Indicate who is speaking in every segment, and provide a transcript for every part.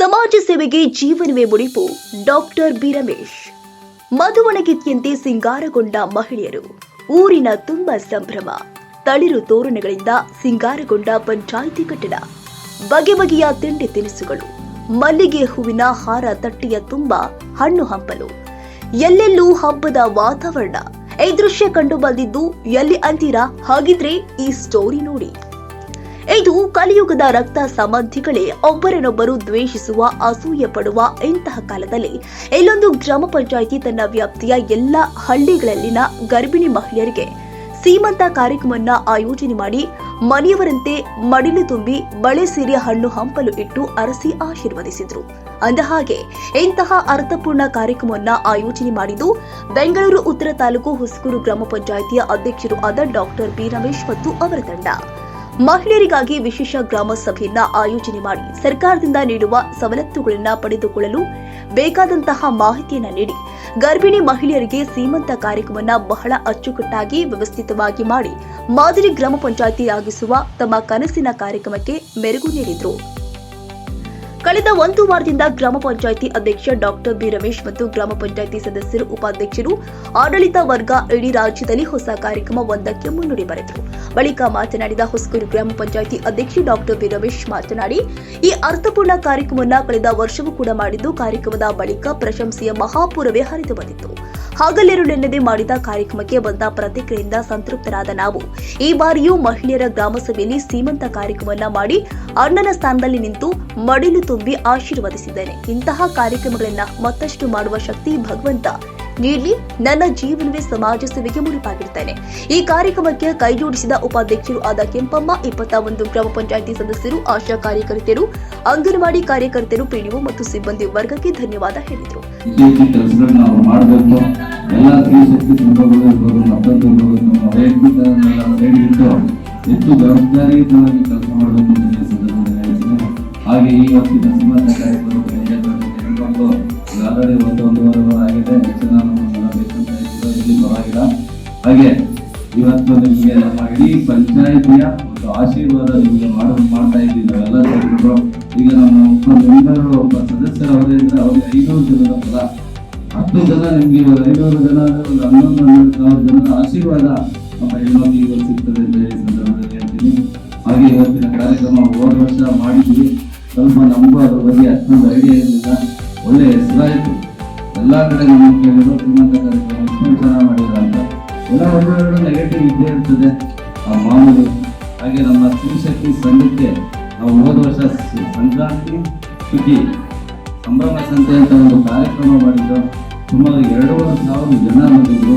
Speaker 1: ಸಮಾಜ ಸೇವೆಗೆ ಜೀವನವೇ ಮುಡಿಪು ಡಾಕ್ಟರ್ ಬಿ ರಮೇಶ್. ಮಧುವಣಗಿತ್ತಿಯಂತೆ ಸಿಂಗಾರಗೊಂಡ ಮಹಿಳೆಯರು. ಊರಿನ ತುಂಬ ಸಂಭ್ರಮ. ತಳಿರು ತೋರಣಗಳಿಂದ ಸಿಂಗಾರಗೊಂಡ ಪಂಚಾಯಿತಿ ಕಟ್ಟಡ. ಬಗೆ ಬಗೆಯ ತಿಂಡಿ ತಿನಿಸುಗಳು. ಮಲ್ಲಿಗೆ ಹೂವಿನ ಹಾರ ತಟ್ಟೆಯ ತುಂಬ ಹಣ್ಣು ಹಂಪಲು. ಎಲ್ಲೆಲ್ಲೂ ಹಬ್ಬದ ವಾತಾವರಣ. ಈ ದೃಶ್ಯ ಕಂಡು ಬಂದಿದ್ದು ಎಲ್ಲಿ ಅಂತೀರಾ? ಹಾಗಿದ್ರೆ ಈ ಸ್ಟೋರಿ ನೋಡಿ. ಇದು ಕಲಿಯುಗದ ರಕ್ತ ಸಂಬಂಧಿಗಳೇ ಒಬ್ಬರನ್ನೊಬ್ಬರು ದ್ವೇಷಿಸುವ, ಅಸೂಯೆ ಪಡುವ ಇಂತಹ ಕಾಲದಲ್ಲಿ ಇಲ್ಲೊಂದು ಗ್ರಾಮ ಪಂಚಾಯಿತಿ ತನ್ನ ವ್ಯಾಪ್ತಿಯ ಎಲ್ಲ ಹಳ್ಳಿಗಳಲ್ಲಿನ ಗರ್ಭಿಣಿ ಮಹಿಳೆಯರಿಗೆ ಸೀಮಂತ ಕಾರ್ಯಕ್ರಮವನ್ನ ಆಯೋಜನೆ ಮಾಡಿ ಮನೆಯವರಂತೆ ಮಡಿಲು ತುಂಬಿ ಬಳೆ ಸೀರೆ ಹಣ್ಣು ಹಂಪಲು ಇಟ್ಟು ಅರಸಿ ಆಶೀರ್ವದಿಸಿದ್ರು. ಅಂದಹಾಗೆ, ಇಂತಹ ಅರ್ಥಪೂರ್ಣ ಕಾರ್ಯಕ್ರಮವನ್ನ ಆಯೋಜನೆ ಮಾಡಿದ್ದು ಬೆಂಗಳೂರು ಉತ್ತರ ತಾಲೂಕು ಹುಸ್ಕೂರು ಗ್ರಾಮ ಪಂಚಾಯಿತಿಯ ಅಧ್ಯಕ್ಷರು ಆದ ಡಾಕ್ಟರ್ ಬಿ ರಮೇಶ್ ಮತ್ತು ಅವರ ತಂಡ. ಮಹಿಳೆಯರಿಗಾಗಿ ವಿಶೇಷ ಗ್ರಾಮ ಸಭೆಯನ್ನ ಆಯೋಜನೆ ಮಾಡಿ ಸರ್ಕಾರದಿಂದ ನೀಡುವ ಸವಲತ್ತುಗಳನ್ನ ಪಡೆದುಕೊಳ್ಳಲು ಬೇಕಾದಂತಹ ಮಾಹಿತಿಯನ್ನು ನೀಡಿ. ಗರ್ಭಿಣಿ ಮಹಿಳೆಯರಿಗೆ ಸೀಮಂತ ಕಾರ್ಯಕ್ರಮವನ್ನು ಬಹಳ ಅಚ್ಚುಕಟ್ಟಾಗಿ ವ್ಯವಸ್ಥಿತವಾಗಿ ಮಾಡಿ ಮಾದರಿ ಗ್ರಾಮ ಪಂಚಾಯಿತಿಯಾಗಿಸುವ ತಮ್ಮ ಕನಸಿನ ಕಾರ್ಯಕ್ರಮಕ್ಕೆ ಮೆರುಗು ನೀಡಿದ್ರು. ಕಳೆದ ಒಂದು ವಾರದಿಂದ ಗ್ರಾಮ ಪಂಚಾಯಿತಿ ಅಧ್ಯಕ್ಷ ಡಾಕ್ಟರ್ ಬಿ ರಮೇಶ್ ಮತ್ತು ಗ್ರಾಮ ಪಂಚಾಯಿತಿ ಸದಸ್ಯರು, ಉಪಾಧ್ಯಕ್ಷರು, ಆಡಳಿತ ವರ್ಗ ಇಡೀ ರಾಜ್ಯದಲ್ಲಿ ಹೊಸ ಕಾರ್ಯಕ್ರಮ ಒಂದಕ್ಕೆ ಮುನ್ನುಡಿ ಬರೆದರು. ಬಳಿಕ ಮಾತನಾಡಿದ ಹೊಸಕೂರು ಗ್ರಾಮ ಪಂಚಾಯಿತಿ ಅಧ್ಯಕ್ಷ ಡಾಕ್ಟರ್ ಬಿ ರಮೇಶ್ ಮಾತನಾಡಿ, ಈ ಅರ್ಥಪೂರ್ಣ ಕಾರ್ಯಕ್ರಮವನ್ನು ಕಳೆದ ವರ್ಷವೂ ಕೂಡ ಮಾಡಿದ್ದು ಕಾರ್ಯಕ್ರಮದ ಬಳಿಕ ಪ್ರಶಂಸೆಯ ಮಹಾಪೂರವೇ ಹರಿದು ಬಂದಿತ್ತು. ಹಗಲಿರುಳೆನ್ನದೆ ಮಾಡಿದ ಕಾರ್ಯಕ್ರಮಕ್ಕೆ ಬಂದ ಪ್ರತಿಕ್ರಿಯೆಯಿಂದ ಸಂತೃಪ್ತರಾದ ನಾವು. ಈ ಬಾರಿಯೂ ಮಹಿಳೆಯರ ಗ್ರಾಮಸಭೆಯಲ್ಲಿ ಸೀಮಂತ ಕಾರ್ಯಕ್ರಮವನ್ನ ಮಾಡಿ ಅಣ್ಣನ ಸ್ಥಾನದಲ್ಲಿ ನಿಂತು ಮಡಿಲು ತುಂಬಿ ಆಶೀರ್ವದಿಸಿದ್ದೇನೆ. ಇಂತಹ ಕಾರ್ಯಕ್ರಮಗಳನ್ನ ಮತ್ತಷ್ಟು ಮಾಡುವ ಶಕ್ತಿ ಭಗವಂತ ನೀಡಲಿ ನನ್ನ ಜೀವನವೇ ಸಮಾಜ ಸೇವೆಗೆ ಮುಡಿಪಾಗಿರುತ್ತೇನೆ. ಈ ಕಾರ್ಯಕ್ರಮಕ್ಕೆ ಕೈಜೋಡಿಸಿದ ಉಪಾಧ್ಯಕ್ಷರು ಆದ ಕೆಂಪಮ್ಮ ಇಪ್ಪತ್ತ ಒಂದು ಗ್ರಾಮ ಪಂಚಾಯಿತಿ ಸದಸ್ಯರು, ಆಶಾ ಕಾರ್ಯಕರ್ತೆಯರು, ಅಂಗನವಾಡಿ ಕಾರ್ಯಕರ್ತರು ಪಿಡಿಒ ಮತ್ತು ಸಿಬ್ಬಂದಿ ವರ್ಗಕ್ಕೆ ಧನ್ಯವಾದ ಹೇಳಿದರು.
Speaker 2: ಎಲ್ಲ ಸ್ತ್ರೀಶಕ್ತಿ ಸಂಘಗಳು ಇರ್ಬೋದು, ಮತ್ತೊಂದು ಇರ್ಬೋದು ವೈಯಕ್ತಿಕನೆಲ್ಲ ಸೈಡ್ ಹೆಚ್ಚು ಜವಾಬ್ದಾರಿಯುತವಾಗಿ ಕೆಲಸ ಮಾಡಬೇಕು ಅಂತ ಸಂದರ್ಭದಲ್ಲಿ ಹಾಗೆ ಈ ಹೊತ್ತಿನ ಕಾರ್ಯಕ್ರಮಕ್ಕೆ ತೆಗೆದುಕೊಂಡು ಆಲ್ರೆಡಿ ಒಂದು ಒಂದೂವರೆ ವಾರ ಆಗಿದೆ. ಹೆಚ್ಚು ನಾನು ಬೇಕಂತ ಇದ್ದೀರೋ ಇಲ್ಲಿ ಪರವಾಗಿಲ್ಲ. ಹಾಗೆ ಇವತ್ತು ನಿಮಗೆ ನಮ್ಮ ಇಡೀ ಪಂಚಾಯಿತಿಯ ಒಂದು ಆಶೀರ್ವಾದ ನಿಮಗೆ ಮಾಡ, ಮಾಡ್ತಾ ಇದ್ದೀವಿ ನಾವೆಲ್ಲ ಸದಸ್ಯರು ಈಗ ನಮ್ಮ ಮೆಂಬರ್ ಒಬ್ಬ ಸದಸ್ಯರ ಅವರೇ ಇದ್ರೆ ಅವ್ರಿಗೆ ಐನೂರು ಜನರ ಫಲ ಹತ್ತು ಜನ ನಿಮಗೆ ಇವಾಗ ಐನೂರು ಜನ ಒಂದು ಹನ್ನೊಂದು ಹನ್ನೆರಡು ಸಾವಿರ ಜನರ ಆಶೀರ್ವಾದ ನಮ್ಮ ಹೆಣ್ಮಕ್ಳಿಗೆ ಸಿಗ್ತದೆ ಅಂತ ಹೇಳಿ ಸಂದರ್ಭದಲ್ಲಿ ಹೇಳ್ತೀನಿ. ಹಾಗೆ ಇವತ್ತಿನ ಕಾರ್ಯಕ್ರಮ ಹೋದ ವರ್ಷ ಮಾಡಿದ್ವಿ ಸ್ವಲ್ಪ ನಮಗೂ ಅದ್ರ ಬಗ್ಗೆ ಅಷ್ಟೊಂದು ಐಡಿಯಾ ಇರಲಿಲ್ಲ. ಹೆಸರಾಯಿತು ಎಲ್ಲ ಕಡೆ ನಮ್ಮ ಕೇಳಿದ್ರು, ಶ್ರೀಮಂತ ಕಾರ್ಯಕ್ರಮ ಇಷ್ಟು ಚೆನ್ನಾಗಿ ಮಾಡಿಲ್ಲ ಅಂತ. ಎಲ್ಲ ಒಂದೆರಡು ನೆಗೆಟಿವ್ ಇದ್ದೇ ಇರ್ತದೆ. ಆ ಮಾಮೂಲಿ ಹಾಗೆ ನಮ್ಮ ಸ್ತ್ರೀಶಕ್ತಿ ಸಂಘಕ್ಕೆ ನಾವು ಹೋದ ವರ್ಷ ಸಂಕ್ರಾಂತಿ ಸುಗ್ಗಿ, ಸಂಭ್ರಮ ಸಂತೆ ಅಂತ ಒಂದು ಕಾರ್ಯಕ್ರಮ ಮಾಡಿದ್ದು. ಸುಮಾರು ಎರಡೂವರೆ ಸಾವಿರ ಜನ ಬಂದಿದ್ದರು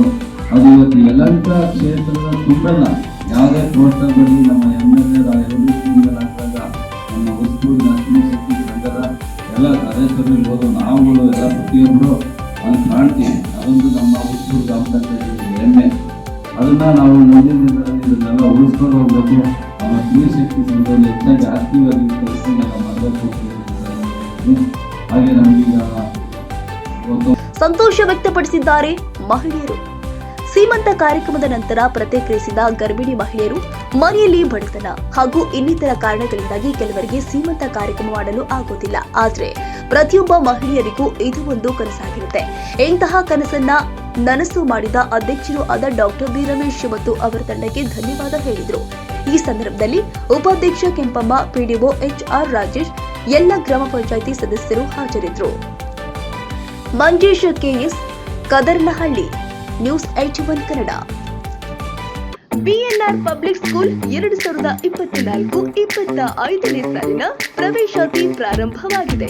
Speaker 2: ಅದು ಇವತ್ತು ಯಲಂಕ ಕ್ಷೇತ್ರದ ತುಂಬಲ್ಲ ಯಾವುದೇ ಬರಲಿ ನಮ್ಮ ಎಂ ಎಲ್ ಎ ಹಾಕಿದಾಗ ಸದಸ್ಯರು ಇರ್ಬೋದು ನಾವುಗಳು ಎಲ್ಲ ಪ್ರತಿಯೊಬ್ಬರು ಅಲ್ಲಿ ಕಾಣ್ತೀವಿ. ಅದೊಂದು ನಮ್ಮ ಹುಟ್ಟೂರು ಗ್ರಾಮ ಪಂಚಾಯತಿ ಹೆಮ್ಮೆ. ಅದನ್ನ ನಾವು ಮುಂದಿನ ದಿನಗಳಲ್ಲಿ ಇದನ್ನೆಲ್ಲ ಉಳಿಸ್ಕೊಂಡು ಹೋಗ್ಬೇಕು ನಮ್ಮ ಸ್ತ್ರೀಶಕ್ತಿ ಸಂಘದಲ್ಲಿ ಹೆಚ್ಚಾಗಿ ಆಕ್ಟಿವಾಗಿ ಹೇಳಿ ಹಾಗೆ ನಮಗೀಗ
Speaker 1: ಸಂತೋಷ ವ್ಯಕ್ತಪಡಿಸಿದ್ದಾರೆ ಮಹಿಳೆಯರು. ಸೀಮಂತ ಕಾರ್ಯಕ್ರಮದ ನಂತರ ಪ್ರತಿಕ್ರಿಯಿಸಿದ ಗರ್ಭಿಣಿ ಮಹಿಳೆಯರು, ಮನೆಯಲ್ಲಿ ಬಡತನ ಹಾಗೂ ಇನ್ನಿತರ ಕಾರಣಗಳಿಂದಾಗಿ ಕೆಲವರಿಗೆ ಸೀಮಂತ ಕಾರ್ಯಕ್ರಮ ಮಾಡಲು ಆಗೋದಿಲ್ಲ ಆದರೆ ಪ್ರತಿಯೊಬ್ಬ ಮಹಿಳೆಯರಿಗೂ ಇದು ಒಂದು ಕನಸಾಗಿರುತ್ತೆ. ಇಂತಹ ಕನಸನ್ನ ನನಸು ಮಾಡಿದ ಅಧ್ಯಕ್ಷರು ಆದ ಡಾಕ್ಟರ್ ಬಿ. ರಮೇಶ್ ಮತ್ತು ಅವರ ತಂಡಕ್ಕೆ ಧನ್ಯವಾದ ಹೇಳಿದರು. ಈ ಸಂದರ್ಭದಲ್ಲಿ ಉಪಾಧ್ಯಕ್ಷ Kempamma, PDO H. R. Rajesh, ಎಲ್ಲ ಗ್ರಾಮ ಪಂಚಾಯಿತಿ ಸದಸ್ಯರು ಹಾಜರಿದ್ದರು. Manjesh KS Kadarnahalli. News eighty one Kannada. BNR public school ಎರಡು ಸಾವಿರದ ಇಪ್ಪತ್ನಾಲ್ಕು, ಇಪ್ಪತ್ತ ಐದನೇ ಸಾಲಿನ ಪ್ರವೇಶಾತಿ ಪ್ರಾರಂಭವಾಗಿದೆ.